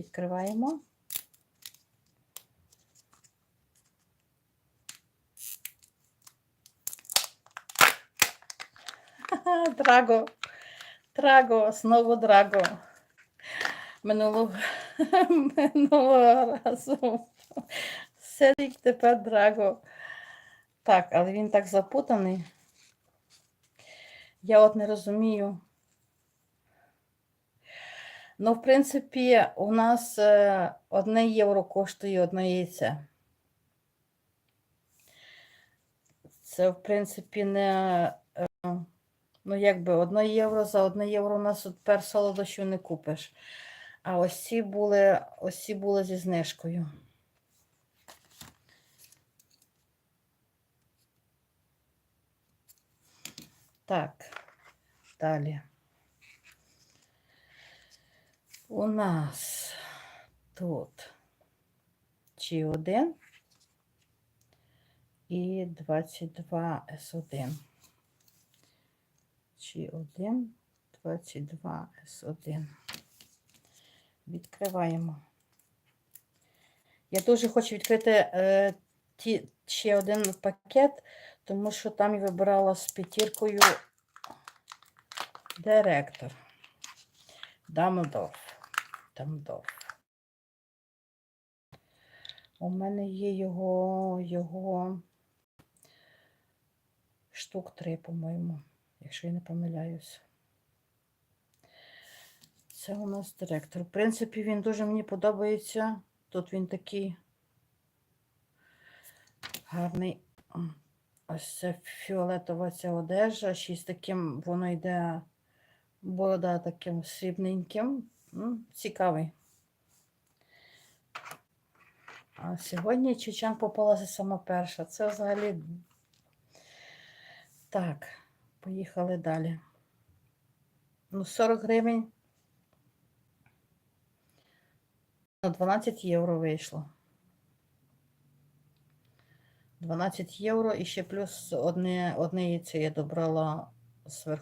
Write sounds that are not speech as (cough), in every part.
Відкриваємо. (laughs) Драго. Драго, знову Драго. Минулого, (laughs) минулого разу. Селік тепер Драго. Так, але він так запутаний. Я от не розумію. Ну, в принципі, у нас е, одне євро коштує одне яйце. Це, в принципі, не. е, Ну, якби одне євро за одне євро у нас от пер солодощів не купиш. А ось ці були, ось ці були зі знижкою. Так, далі. У нас тут чи 1 і 22 С1. Чи 1, 22 С1. Відкриваємо. Я дуже хочу відкрити е, ті, ще один пакет, тому що там я вибирала з п'ятіркою директор. Дамдорф. У мене є його, його штук три, по-моєму, якщо я не помиляюсь. Це у нас директор. В принципі, він дуже мені подобається. Тут він такий гарний. Ось це фіолетова ця одежа. Ще з таким воно йде борода таким срібненьким. М, Цікавий. А сьогодні Чечен попалася сама перша. Це взагалі. Так, поїхали далі. Ну, 40 гривень. На 12 євро вийшло. 12 євро і ще плюс одне, одне яйце я добрала з.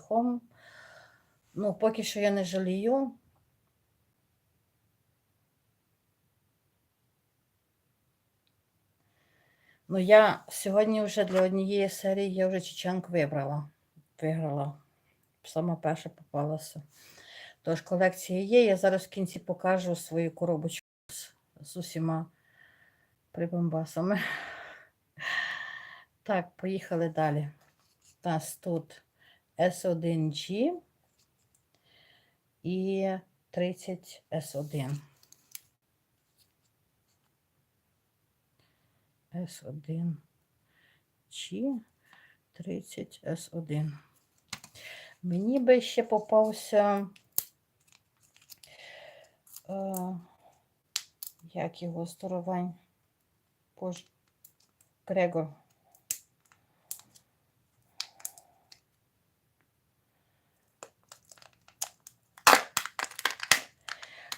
Ну, поки що я не жалію. Ну, я сьогодні вже для однієї серії я вже чеченку вибрала. Виграла. Сама перша попалася. Тож колекція є. Я зараз в кінці покажу свою коробочку з, з усіма прибамбасами. (laughs) Так, поїхали далі. У нас тут S1G і 30 S1. S1 G 30 S1. Мені би ще попався. Е, як його здоровань? Боже, Грегор.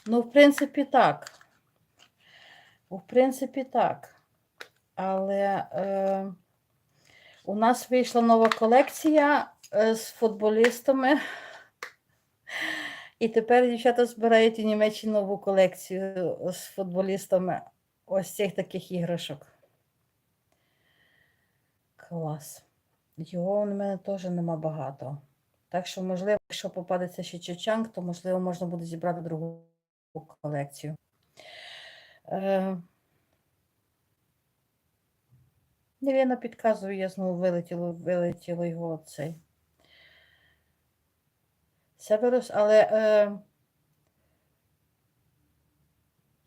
Ну, в принципі, так. В принципі, так. Але е, у нас вийшла нова колекція е, з футболістами. І тепер дівчата збирають у Німеччині нову колекцію з футболістами ось цих таких іграшок. Клас. Його у мене теж нема багато. Так що, можливо, якщо попадеться ще чучанг, то можливо можна буде зібрати другу колекцію. Е, Невірно підказую, я знову вилетіло, вилетіло його цей. Северус, але е,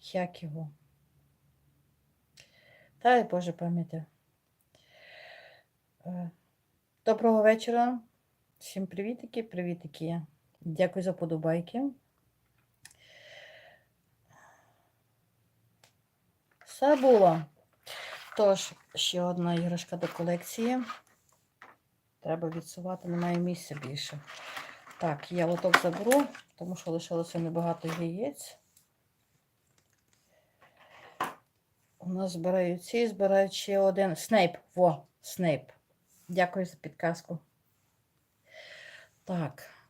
як його? Дай Боже пам'яті. Е, доброго вечора. Всім привітики, привітики. Дякую за подобайки. Все було. Тож, ще одна іграшка до колекції. Треба відсувати, немає місця більше. Так, я лоток заберу, тому що лишилося небагато яєць. У нас збирають ці, збирають ще один Снейп. Во, Снейп. Дякую за підказку. Так.